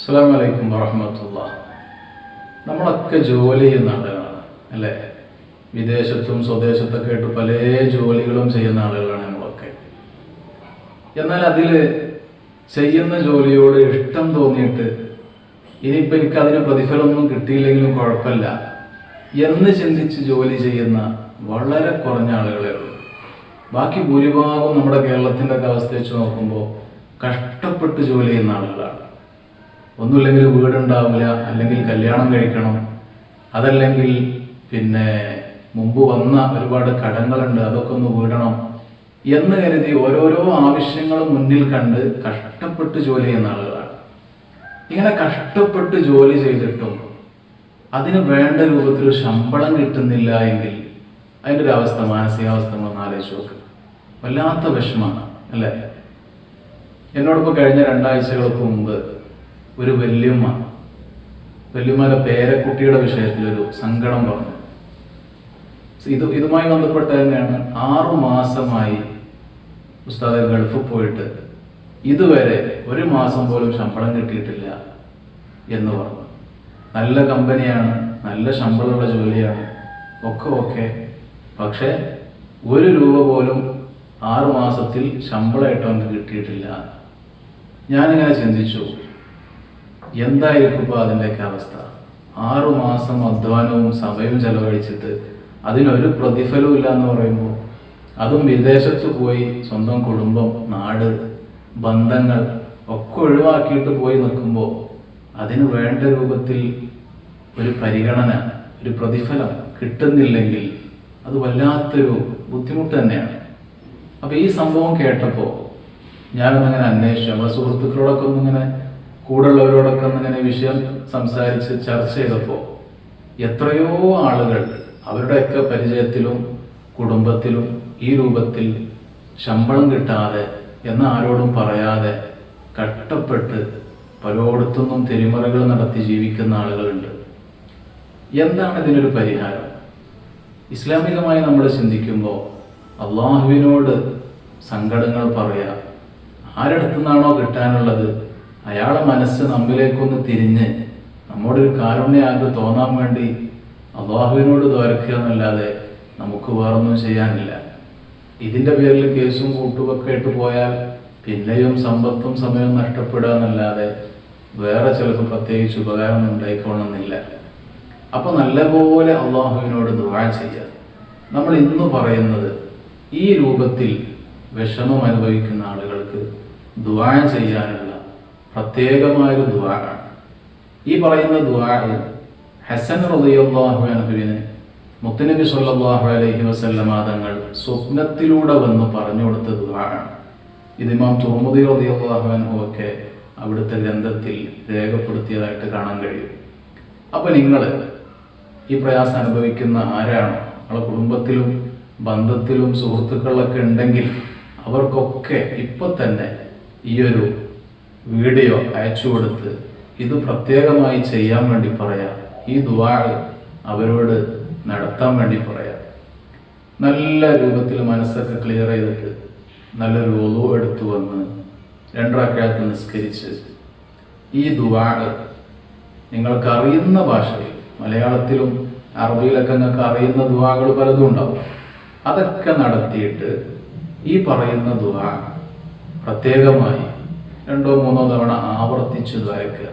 അസ്സാം വലൈക്കും വറഹമത്തുള്ള. നമ്മളൊക്കെ ജോലി ചെയ്യുന്ന ആളുകളാണ് അല്ലേ? വിദേശത്തും സ്വദേശത്തൊക്കെ ആയിട്ട് പല ജോലികളും ചെയ്യുന്ന ആളുകളാണ് നമ്മളൊക്കെ. എന്നാൽ അതിൽ ചെയ്യുന്ന ജോലിയോട് ഇഷ്ടം തോന്നിയിട്ട് ഇനിയിപ്പോൾ എനിക്ക് അതിന് പ്രതിഫലമൊന്നും കിട്ടിയില്ലെങ്കിലും കുഴപ്പമില്ല എന്ന് ചിന്തിച്ച് ജോലി ചെയ്യുന്ന വളരെ കുറഞ്ഞ ആളുകളേ ഉള്ളൂ. ബാക്കി ഭൂരിഭാഗം നമ്മുടെ കേരളത്തിന്റെ ഒക്കെ അവസ്ഥ വെച്ച് നോക്കുമ്പോൾ കഷ്ടപ്പെട്ട് ജോലി ചെയ്യുന്ന ആളുകളാണ്. ഒന്നുമില്ലെങ്കിൽ വീടുണ്ടാവില്ല അല്ലെങ്കിൽ കല്യാണം കഴിക്കണം. അതല്ലെങ്കിൽ പിന്നെ മുമ്പ് വന്ന ഒരുപാട് കടങ്ങളുണ്ട് അതൊക്കെ ഒന്ന് വീടണം എന്ന് കരുതി ഓരോരോ ആവശ്യങ്ങളും മുന്നിൽ കണ്ട് കഷ്ടപ്പെട്ട് ജോലി ചെയ്യുന്ന ആളുകളാണ്. ഇങ്ങനെ കഷ്ടപ്പെട്ട് ജോലി ചെയ്തിട്ടും അതിന് വേണ്ട രൂപത്തിൽ ശമ്പളം കിട്ടുന്നില്ല എങ്കിൽ അതിന്റെ ഒരു അവസ്ഥ മാനസികാവസ്ഥ ഒന്ന് ആലോചിച്ച് നോക്കുക വല്ലാത്ത വിഷമാണ് അല്ലേ? എന്നോടൊപ്പം കഴിഞ്ഞ രണ്ടാഴ്ചകൾക്ക് മുമ്പ് ഒരു വല്യമ്മ. വല്യമ്മയുടെ പേരക്കുട്ടിയുടെ വിഷയത്തിൽ ഒരു സങ്കടം പറഞ്ഞു. ഇത് ഇതുമായി ബന്ധപ്പെട്ട് തന്നെയാണ് ആറു മാസമായി ഉസ്താദ് ഗൾഫ് പോയിട്ട് ഇതുവരെ ഒരു മാസം പോലും ശമ്പളം കിട്ടിയിട്ടില്ല എന്ന് പറഞ്ഞു. നല്ല കമ്പനിയാണ് നല്ല ശമ്പളമുള്ള ജോലിയാണ് ഒക്കെ ഓക്കെ. പക്ഷേ ഒരു രൂപ പോലും ആറു മാസത്തിൽ ശമ്പളമായിട്ട് അവർക്ക് കിട്ടിയിട്ടില്ല. ഞാനിങ്ങനെ ചിന്തിച്ചു എന്തായിരിക്കും ഇപ്പോൾ അതിന്റെയൊക്കെ അവസ്ഥ? ആറു മാസം അധ്വാനവും സമയവും ചെലവഴിച്ചിട്ട് അതിനൊരു പ്രതിഫലവും ഇല്ല എന്ന് പറയുമ്പോൾ അതും വിദേശത്ത് പോയി സ്വന്തം കുടുംബം നാട് ബന്ധങ്ങൾ ഒക്കെ ഒഴിവാക്കിയിട്ട് പോയി നിൽക്കുമ്പോൾ അതിന് വേണ്ട രൂപത്തിൽ ഒരു പരിഗണന ഒരു പ്രതിഫലം കിട്ടുന്നില്ലെങ്കിൽ അത് വല്ലാത്തൊരു ബുദ്ധിമുട്ട് തന്നെയാണ്. അപ്പോൾ ഈ സംഭവം കേട്ടപ്പോൾ ഞാനൊന്നിങ്ങനെ അന്വേഷിച്ചു. നമ്മുടെ സുഹൃത്തുക്കളോടൊക്കെ ഒന്നിങ്ങനെ കൂടുള്ളവരോടൊക്കെ ഇങ്ങനെ വിഷയം സംസാരിച്ച് ചർച്ച ചെയ്തപ്പോൾ എത്രയോ ആളുകൾ അവരുടെയൊക്കെ പരിചയത്തിലും കുടുംബത്തിലും ഈ രൂപത്തിൽ ശമ്പളം കിട്ടാതെ എന്ന് ആരോടും പറയാതെ കട്ടപ്പെട്ട് പലയിടത്തുനിന്നും തെരുമറകൾ നടത്തി ജീവിക്കുന്ന ആളുകളുണ്ട്. എന്താണ് ഇതിനൊരു പരിഹാരം? ഇസ്ലാമികമായി നമ്മൾ ചിന്തിക്കുമ്പോൾ അള്ളാഹുവിനോട് സങ്കടങ്ങൾ പറയുക ആരടുത്തു നിന്നാണോ കിട്ടാനുള്ളത്? അയാളെ മനസ്സ് നമ്മിലേക്കൊന്ന് തിരിഞ്ഞ് നമ്മുടെ ഒരു കാരുണ്യാഗ് തോന്നാൻ വേണ്ടി അള്ളാഹുവിനോട് തോരക്കുക എന്നല്ലാതെ നമുക്ക് വേറൊന്നും ചെയ്യാനില്ല. ഇതിന്റെ പേരിൽ കേസും കൂട്ടുമൊക്കെ ഇട്ട് പോയാൽ പിന്നെയും സമ്പത്തും സമയവും നഷ്ടപ്പെടുക എന്നല്ലാതെ വേറെ ചിലപ്പോൾ പ്രത്യേകിച്ച് ഉപകാരം ഉണ്ടായിക്കോണമെന്നില്ല അപ്പോൾ നല്ലപോലെ അള്ളാഹുവിനോട് ദുആ ചെയ്യുക. നമ്മൾ ഇന്ന് പറയുന്നത് ഈ രൂപത്തിൽ വിഷമം അനുഭവിക്കുന്ന ആളുകൾക്ക് ദുആ ചെയ്യാനുള്ള പ്രത്യേകമായൊരു ദ്വാരാണ് ഈ പറയുന്ന ദ്വാര ഹസൻ അൻഹുവിന് മുത്തനബി സല്ലാഹു അലൈഹി വസല്ലമ തങ്ങൾ സ്വപ്നത്തിലൂടെ വന്ന് പറഞ്ഞു കൊടുത്ത ദ്വാരാണ് ഇത് ഇമാം തുറമുദി അൻഹു ഒക്കെ അവിടുത്തെ ഗ്രന്ഥത്തിൽ രേഖപ്പെടുത്തിയതായിട്ട് കാണാൻ കഴിയും. അപ്പോൾ നിങ്ങൾ ഈ പ്രയാസം അനുഭവിക്കുന്ന ആരാണോ? നിങ്ങളെ കുടുംബത്തിലും ബന്ധത്തിലും സുഹൃത്തുക്കളിലൊക്കെ ഉണ്ടെങ്കിൽ അവർക്കൊക്കെ ഇപ്പൊ തന്നെ ഈ ഒരു വീഡിയോ അയച്ചു കൊടുത്ത് ഇത് പ്രത്യേകമായി ചെയ്യാൻ വേണ്ടി പറയാം. ഈ ദുവാ അവരോട് നടത്താൻ വേണ്ടി പറയാം. നല്ല രൂപത്തിൽ മനസ്സൊക്കെ ക്ലിയർ ചെയ്തിട്ട് നല്ലൊരു ഒലു എടുത്തു വന്ന് രണ്ടരക്കാലത്ത് നിസ്കരിച്ച് ഈ ദുവാ നിങ്ങൾക്ക് അറിയുന്ന ഭാഷയിൽ മലയാളത്തിലും അറബിയിലൊക്കെ നിങ്ങൾക്ക് അറിയുന്ന ദുവാകൾ പലതും ഉണ്ടാവും. അതൊക്കെ നടത്തിയിട്ട് ഈ പറയുന്ന ദുവാ പ്രത്യേകമായി രണ്ടോ മൂന്നോ തവണ ആവർത്തിച്ച് വരയ്ക്കുക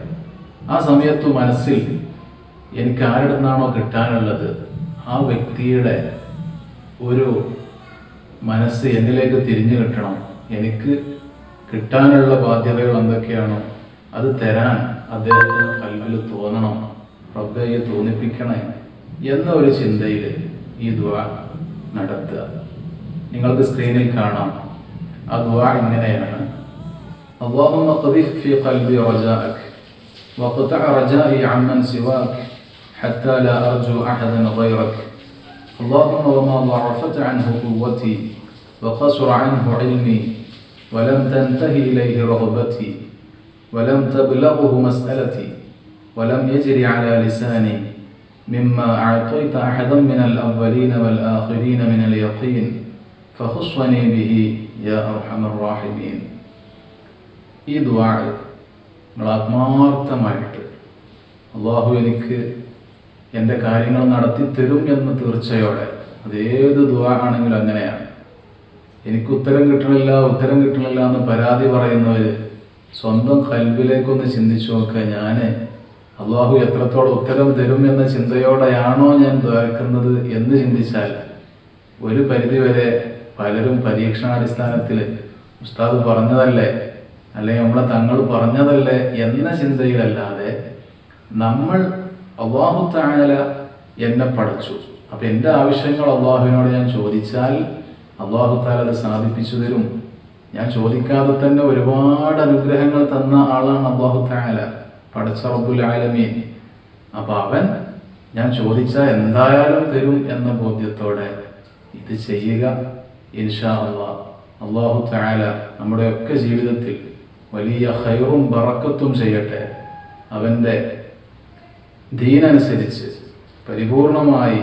ആ സമയത്ത് മനസ്സിൽ എനിക്ക് ആരുടെ നിന്നാണോ കിട്ടാനുള്ളത് ആ വ്യക്തിയുടെ ഒരു മനസ്സ് എന്നിലേക്ക് തിരിഞ്ഞു കിട്ടണം. എനിക്ക് കിട്ടാനുള്ള ബാധ്യതകൾ എന്തൊക്കെയാണോ അത് തരാൻ അദ്ദേഹത്തിന് കൽവിൽ തോന്നണം. റബ്ബയെ തോന്നിപ്പിക്കണേ എന്ന ഒരു ചിന്തയിൽ ഈ ദുആ നടത്തുക. നിങ്ങൾക്ക് സ്ക്രീനിൽ കാണാം. ആ ദുആ ഇങ്ങനെയാണ്. اللهم قذف في قلبي رجاءك وقطع رجائي عمن سواك حتى لا أرجو أحدا غيرك. اللهم وما ضعفت عنه قوتي وقصر عنه علمي ولم تنتهي إليه رغبتي ولم تبلغه مسألتي ولم يجري على لساني مما أعطيت أحدا من الأولين والآخرين من اليقين فخصني به يا أرحم الراحمين. ഈ ദുആ നിങ്ങൾ ആത്മാർത്ഥമായിട്ട് അള്ളാഹു എനിക്ക് എന്റെ കാര്യങ്ങൾ നടത്തി തരും എന്ന് തീർച്ചയോടെ അതേത് ദുആ ആണെങ്കിലും അങ്ങനെയാണ്. എനിക്ക് ഉത്തരം കിട്ടണില്ല ഉത്തരം കിട്ടണില്ല എന്ന് പരാതി പറയുന്നവർ സ്വന്തം കൽബിലേക്കൊന്ന് ചിന്തിച്ചു നോക്കുക ഞാൻ അള്ളാഹു എത്രത്തോളം ഉത്തരം തരും എന്ന ചിന്തയോടെയാണോ ഞാൻ ദ്വാരക്കുന്നത് എന്ന് ചിന്തിച്ചാൽ ഒരു പരിധിവരെ പലരും പരീക്ഷണാടിസ്ഥാനത്തിൽ ഉസ്താദ് പറഞ്ഞതല്ലേ അല്ലെങ്കിൽ നമ്മളെ തങ്ങൾ പറഞ്ഞതല്ലേ എന്ന ചിന്തയിലല്ലാതെ നമ്മൾ അള്ളാഹു താഴല എന്നെ പഠിച്ചു. അപ്പൊ എന്റെ ആവശ്യങ്ങൾ അള്ളാഹുവിനോട് ഞാൻ ചോദിച്ചാൽ അള്ളാഹു താല അത് സാധിപ്പിച്ചു തരും. ഞാൻ ചോദിക്കാതെ തന്നെ ഒരുപാട് അനുഗ്രഹങ്ങൾ തന്ന ആളാണ് അള്ളാഹു താല പഠിച്ച റബ്ബുൽ ആലമീൻ. അപ്പൊ അവൻ ഞാൻ ചോദിച്ചാൽ എന്തായാലും തരും എന്ന ബോധ്യത്തോടെ ഇത് ചെയ്യുക. ഇൻഷാ അള്ളാഹ് അള്ളാഹു താല നമ്മുടെയൊക്കെ ജീവിതത്തിൽ വലിയ ഹൈറും ബറക്കത്തും ചെയ്യട്ടെ. അവന്റെ ദീനനുസരിച്ച് പരിപൂർണമായി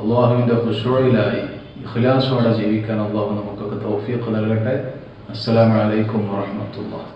അള്ളാഹുവിന്റെ ഖുഷോയിലായി ഇഖ്ലാസോടെ ജീവിക്കാൻ അള്ളാഹു നമുക്കൊക്കെ തൗഫീഖ് നൽകട്ടെ. അസ്സലാമു അലൈക്കും വറഹ്മത്തുള്ളാഹി.